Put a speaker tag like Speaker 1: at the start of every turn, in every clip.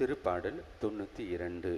Speaker 1: திருப்பாடல் தொண்ணூற்றி இரண்டு.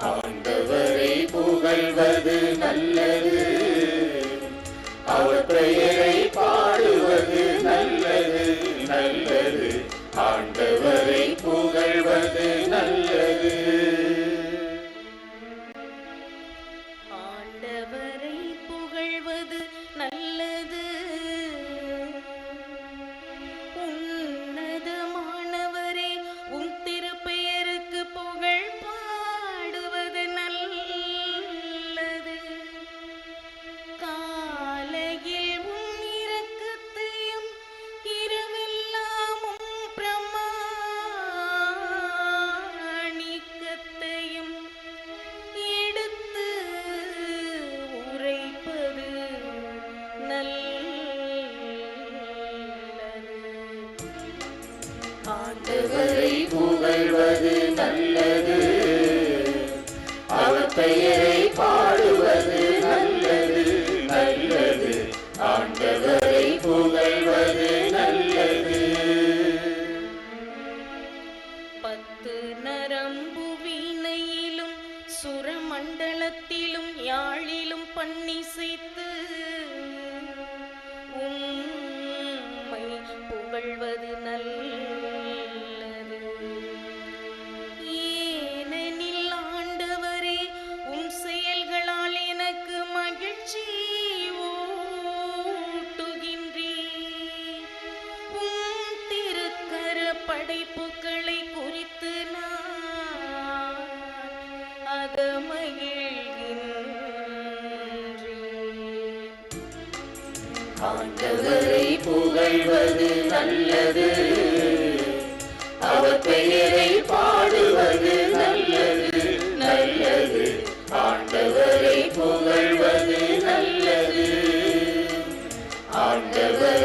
Speaker 2: ஆண்டவரை புகழ்வது நல்லது. அவர் பெயரை பாடுவது நல்லது நல்லது. ஆண்டவர்
Speaker 3: ஆண்டவரை புகழ்வது நல்லது. அவர் பெயரை பாடுவது நல்லது நல்லது. ஆண்டவரை புகழ்வது நல்லது.
Speaker 2: பத்து நரம்பு வீணையிலும் சுரமண்டலத்திலும் யாழிலும் பண்ணிசைத்து
Speaker 3: ஆண்டவரை புகழ்வது நல்லது. அவர் பெயரை பாடுவது நல்லது. நல்லது. ஆண்டவரை புகழ்வது நல்லது.
Speaker 2: ஆண்டவர்